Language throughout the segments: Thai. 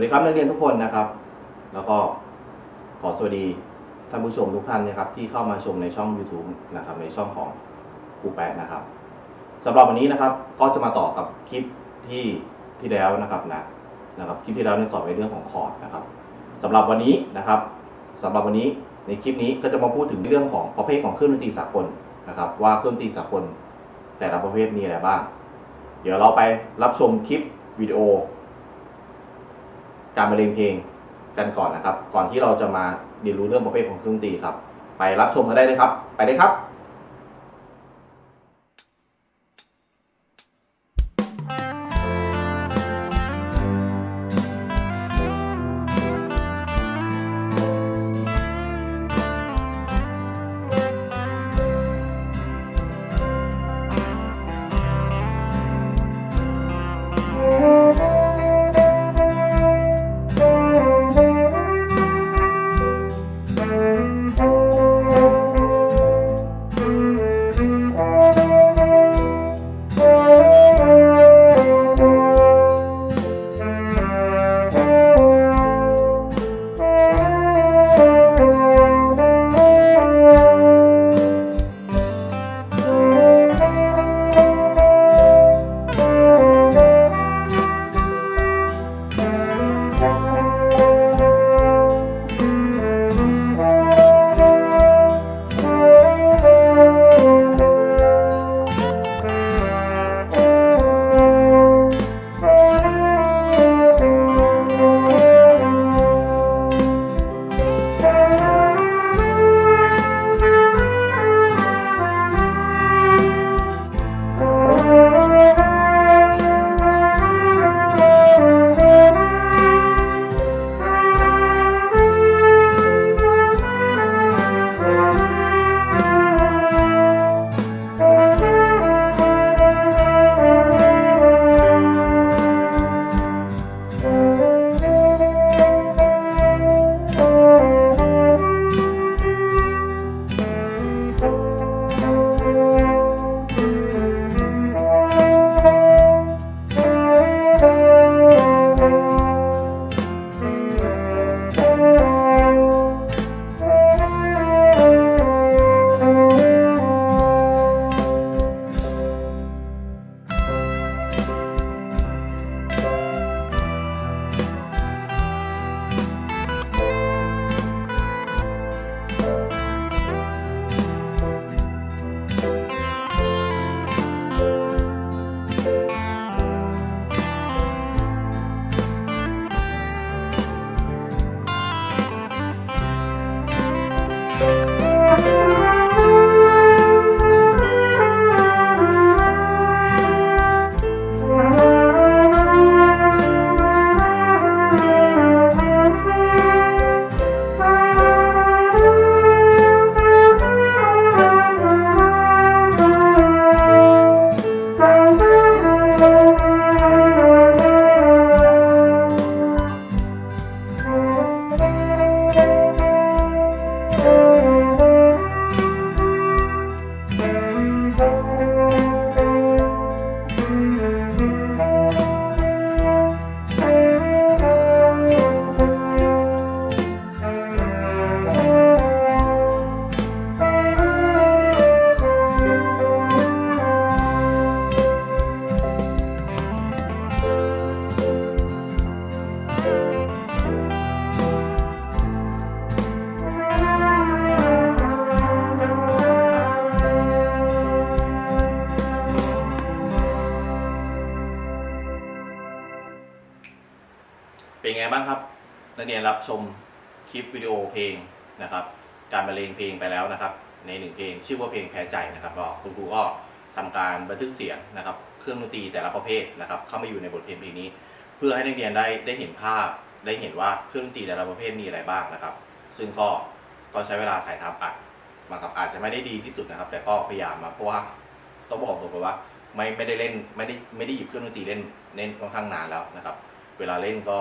วัสดีครับนักเรียนทุกคนนะครับ แล้วก็ขอสวัสดีท่านผู้ชมทุกท่านนะครับ ที่เข้ามาชมในช่อง YouTube นะครับ ในช่องของครูแปะนะครับสำหรับวันนี้นะครับก็จะมาต่อกับคลิปที่ที่แล้วนะครับนะนะครับคลิปที่แล้วเนี่ยสอนในเรื่องของคอร์ดนะครับสำหรับวันนี้นะครับสำหรับวันนี้ในคลิปนี้ก็จะมาพูดถึงเรื่องของประเภทของเครื่องดนตรีสากลนะครับ ว่าเครื่องดนตรีสากลแต่ละประเภทมีอะไรบ้าง เดี๋ยวเราไปรับชมคลิปวิดีโอ การบรรเลงเพลงกันก่อนนะครับ ก่อนที่เราจะมาเรียนรู้เรื่องประเภทของเครื่องดนตรีครับ ไปรับชมกันได้เลยครับ ไปเลยครับเป็ นะครับนักเรียนรับชมคลิปวิดีโอเพลงนะครับ การบรรเลงเพลงไปแล้วนะครับ ในหนึ่งเพลงชื่อว่าเพลงแพ้ใจนะครับก็คุณครูก็ทำการบันทึกเสียงนะครับ เครื่องดนตรีแต่ละประเภทนะครับ เข้ามาอยู่ในบทเพลงเพลงนี้ เพื่อให้นักเรียนได้ได้เห็นภาพได้เห็นว่าเครื่องดนตรีแต่ละประเภทมีอะไรบ้างนะครับ ซึ่งก็ก็ใช้เวลาถ่ายทำอัดมาครับอาจจะไม่ได้ดีที่สุดนะครับ แต่ก็พยายามมาเพราะว่าต้องบอกตรงๆว่าไม่ไม่ได้เล่นไม่ได้ไม่ได้หยิบเครื่องดนตรีเล่นเล่นค่อนข้างนานแล้วนะครับ เวลาเล่นก็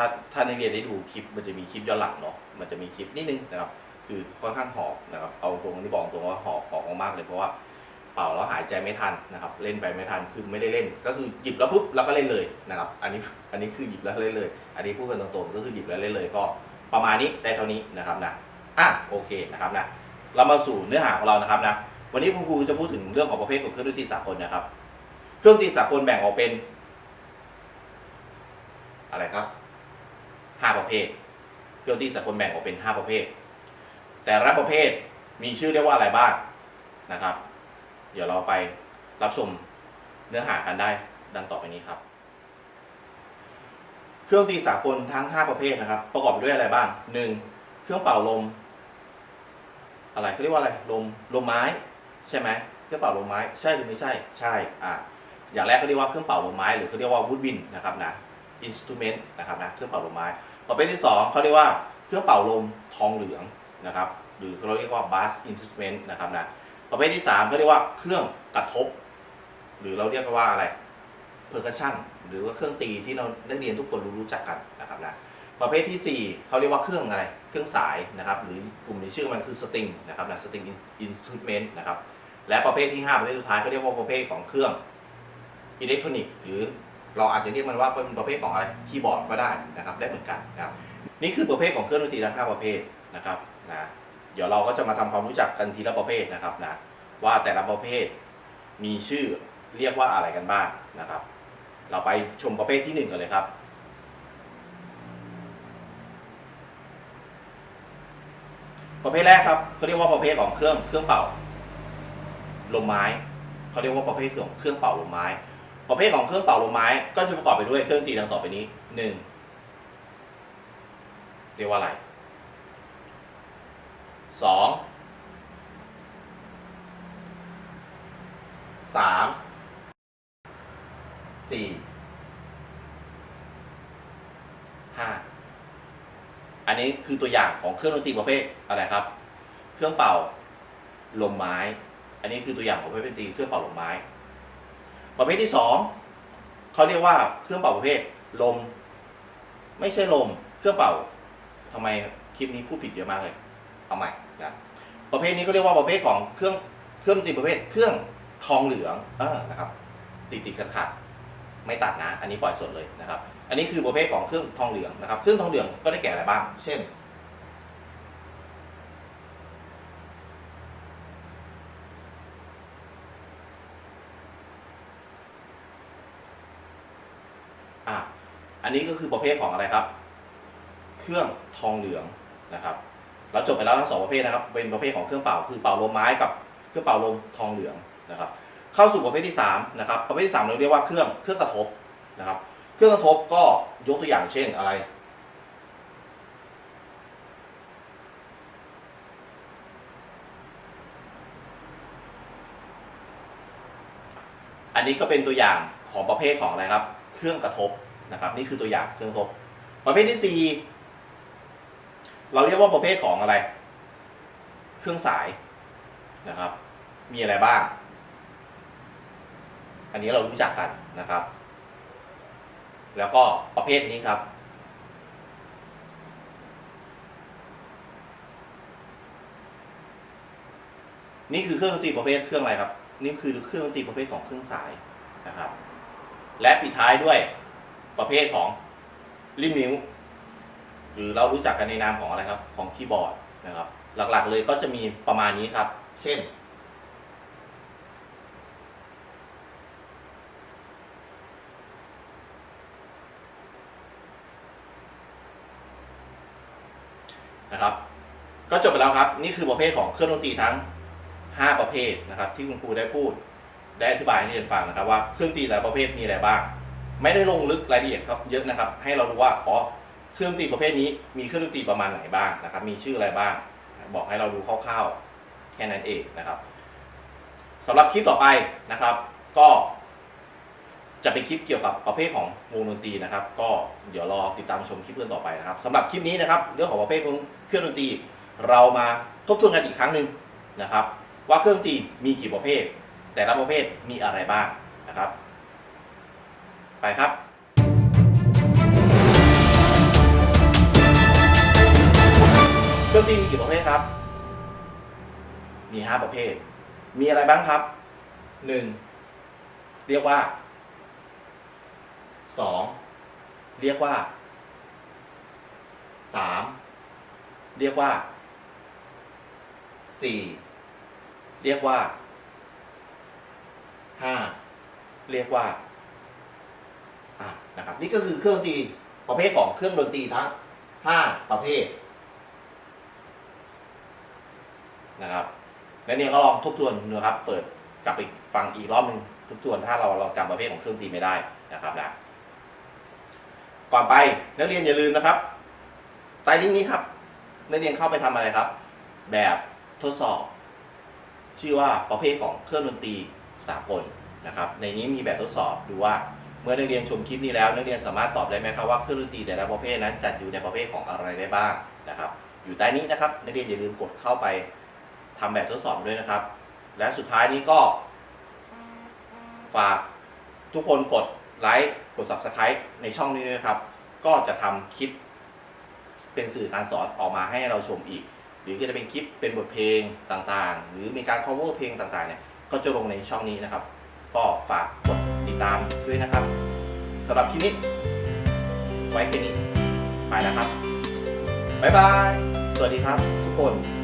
ถ้าถ้านักเรียนได้ดูคลิปมันจะมีคลิปย้อนหลังเนาะมันจะมีคลิปนิดนึงนะครับ คือค่อนข้างหอบนะครับเอาตรงที่บอกตรงว่าหอบหอบมากๆเลยเพราะว่าเป่าแล้วหายใจไม่ทันนะครับ เล่นไปไม่ทันคือไม่ได้เล่น ก็คือหยิบแล้วปุ๊บแล้วก็เล่นเลยนะครับ อันนี้อันนี้คือหยิบแล้วเล่นเลย อันนี้พูดกันตรงๆก็คือหยิบแล้วเล่นเลยก็ประมาณนี้ได้เท่านี้นะครับนะอะโอเคนะครับนะเรามาสู่เนื้อหาของเรานะครับนะวันนี้คุณครูจะพูดถึงเรื่องของประเภทของเครื่องดนตรีสากลนะครับ เครื่องดนตรีสากลแบ่งออกเป็น อะไรครับ ห้าประเภท เครื่องดนตรีสากลแบ่งออกเป็นห้าประเภท แต่ละประเภทมีชื่อเรียกว่าอะไรบ้างนะครับ เดี๋ยวเราไปรับชมเนื้อหากันได้ดังต่อไปนี้ครับ เครื่องดนตรีสากลทั้ง 5 ประเภทนะครับ ประกอบด้วยอะไรบ้าง 1. เครื่องเป่าลม อะไรเขาเรียกว่าอะไรลมลมไม้ ใช่ไหมเครื่องเป่าลมไม้ใช่หรือไม่ใช่ใช่อ่าอย่างแรกเขาเรียกว่าเครื่องเป่าลมไม้ หรือเขาเรียกว่าวูดวินนะครับนะอินสตูเมนต์นะครับนะเครื่องเป่าลมไม้ ประเภทที่สองเขาเรียกว่าเครื่องเป่าลมทองเหลืองนะครับ หรือเราเรียกว่าบัสอินสตูเมนต์นะครับนะประเภทที่สามเขาเรียกว่าเครื่องกระทบ หรือเราเรียกว่าอะไรเพอร์คัชชันหรือว่าเครื่องตีที่เราได้เรียนทุกคนรู้รู้จักกันนะครับนะประเภทที่สี่เขาเรียกว่าเครื่องอะไร เครื่องสายนะครับ หรือกลุ่มนี้ชื่อมันคือสตริงนะครับนะสตริงอินสตูเมนต์นะครับ และประเภทที่ห้าประเภทสุดท้ายเขาเรียกว่าประเภทของเครื่องอิเล็กทรอนิกส์หรือ เราอาจจะเรียกมันว่าเป็นประเภทของอะไรคีย์บอร์ดก็ได้นะครับได้เหมือนกันนะครับนี่คือประเภทของเครื่องดนตรีทั้งห้าประเภทนะครับนะเดี๋ยวเราก็จะมาทำความรู้จักกันทีละประเภทนะครับนะว่าแต่ละประเภทมีชื่อเรียกว่าอะไรกันบ้างนะครับ เราไปชมประเภทที่หนึ่งกันเลยครับ ประเภทแรกครับเขาเรียกว่าประเภทของเครื่องเครื่องเป่าลมไม้เขาเรียกว่าประเภทของเครื่องเป่าลมไม้ ประเภทของเครื่องเป่าลมไม้ก็จะประกอบไปด้วยเครื่องดนตรีดังต่อไปนี้หนึ่งเรียกว่าอะไรสองสามสี่ห้าอันนี้คือตัวอย่างของเครื่องดนตรีประเภทอะไรครับ เครื่องเป่าลมไม้ อันนี้คือตัวอย่างของประเภทดนตรีเครื่องเป่าลมไม้ ประเภทที่สองเขาเรียกว่าเครื่องเป่าประเภทลม ไม่ใช่ลม เครื่องเป่าทำไมคลิปนี้พูดผิดเยอะมากเลย เอาใหม่นะประเภทนี้ก็เรียกว่าประเภทของเครื่องเครื่องดนตรีประเภทเครื่องทองเหลืองเออนะครับติดติดขัดขัดๆไม่ตัดนะ อันนี้ปล่อยสดเลยนะครับ อันนี้คือประเภทของเครื่องทองเหลืองนะครับ เครื่องทองเหลืองก็ได้แก่อะไรบ้าง เช่น อะ อั นนี้ก็คือประเภทของอะไรครับ เครื่องทองเหลืองนะครับ เราจบไปแล้วทั้งสองประเภทนะครับ เป็นประเภทของเครื่องเป่า คือเป่าลมไม้กับเครื่องเป่าลมทองเหลืองนะครับ เข้าสู่ประเภทที่สามนะครับ ประเภทที่สามเราเรียกว่าเครื่องเครื่องกระทบนะครับ เครื่องกระทบก็ยกตัวอย่างเช่นอะไร อันนี้ก็เป็นตัวอย่างของประเภทของอะไรครับ เครื่องกระทบ นะครับนี่คือตัวอย่างเครื่องกระทบประเภทที่สี่เราเรียกว่าประเภทของอะไร เครื่องสายนะครับ มีอะไรบ้าง อันนี้เรารู้จักกันนะครับ แล้วก็ประเภทนี้ครับ นี่คือเครื่องดนตรีประเภทเครื่องอะไรครับ นี่คือเครื่องดนตรีประเภทของเครื่องสายนะครับ และปิดท้ายด้วย ประเภทของริมนิ้ว หรือเรารู้จักกันในนามของอะไรครับ ของคีย์บอร์ดนะครับ หลักๆเลยก็จะมีประมาณนี้ครับ เช่น นะครับ ก็จบไปแล้วครับ นี่คือประเภทของเครื่องดนตรีทั้ง 5 ประเภทนะครับ ที่คุณครูได้พูดได้อธิบายให้เรียนฟังนะครับว่าเครื่องดนตรีแต่ละประเภทมีอะไรบ้าง ไม่ได้ลงลึกรายละเอียดครับเยอะนะครับ ให้เรารู้ว่าอ๋อเครื่องดนตรีประเภทนี้มีเครื่องดนตรีประมาณไหนบ้างนะครับ มีชื่ออะไรบ้าง บอกให้เราดูคร่าวๆแค่นั้นเองนะครับสำหรับคลิปต่อไปนะครับ ก็ จะเป็นคลิปเกี่ยวกับประเภทของวงดนตรีนะครับ ก็เดี๋ยวรอติดตามชมคลิปเพื่อนต่อไปนะครับสำหรับคลิปนี้นะครับ เรื่องของประเภทของเครื่องดนตรี เรามาทบทวนกันอีกครั้งหนึ่งนะครับ ว่าเครื่องดนตรีมีกี่ประเภท แต่ละประเภทมีอะไรบ้างนะครับ ไปครับเครื่องดนตรีมีกี่ประเภทครับ มีห้าประเภท มีอะไรบ้างครับหนึ่งเรียกว่าสองเรียกว่าสามเรียกว่าสี่เรียกว่าห้าเรียกว่า นะครับนี่ก็คือเครื่องดนตรีประเภทของเครื่องดนตรีทั้งห้าประเภทนะครับแล้วเนี่ยก็ลองทบทวนนะครับ เปิดกลับไปฟังอีกรอบหนึ่งทบทวนถ้าเราเราจำประเภทของเครื่องดนตรีไม่ได้นะครับนะก่อนไปนักเรียนอย่าลืมนะครับใต้ลิงก์นี้ครับนักเรียนเข้าไปทำอะไรครับ แบบทดสอบ ชื่อว่าประเภทของเครื่องดนตรีสากลนะครับ ในนี้มีแบบทดสอบดูว่า เมื่อนักเรียนชมคลิปนี้แล้วนักเรียนสามารถตอบได้ไหมครับว่าเครื่องดนตรีแต่ละประเภทนั้นจัดอยู่ในประเภทของอะไรได้บ้างนะครับ อยู่ใต้นี้นะครับนักเรียนอย่าลืมกดเข้าไปทำแบบทดสอบด้วยนะครับ และสุดท้ายนี้ก็ ฝากทุกคนกดไลค์กด Subscribe ในช่องนี้ด้วยครับ ก็จะทำคลิป เป็นสื่อการสอนออกมาให้เราชมอีก หรือจะเป็นคลิปเป็นบทเพลงต่างๆ หรือมีการ cover เพลงต่างๆเนี่ยก็จะลงในช่องนี้นะครับ ก็ฝากกดติดตามด้วยนะครับสำหรับคลิปนี้ ไว้แค่นี้ไปแล้วครับ บ๊ายบาย สวัสดีครับทุกคน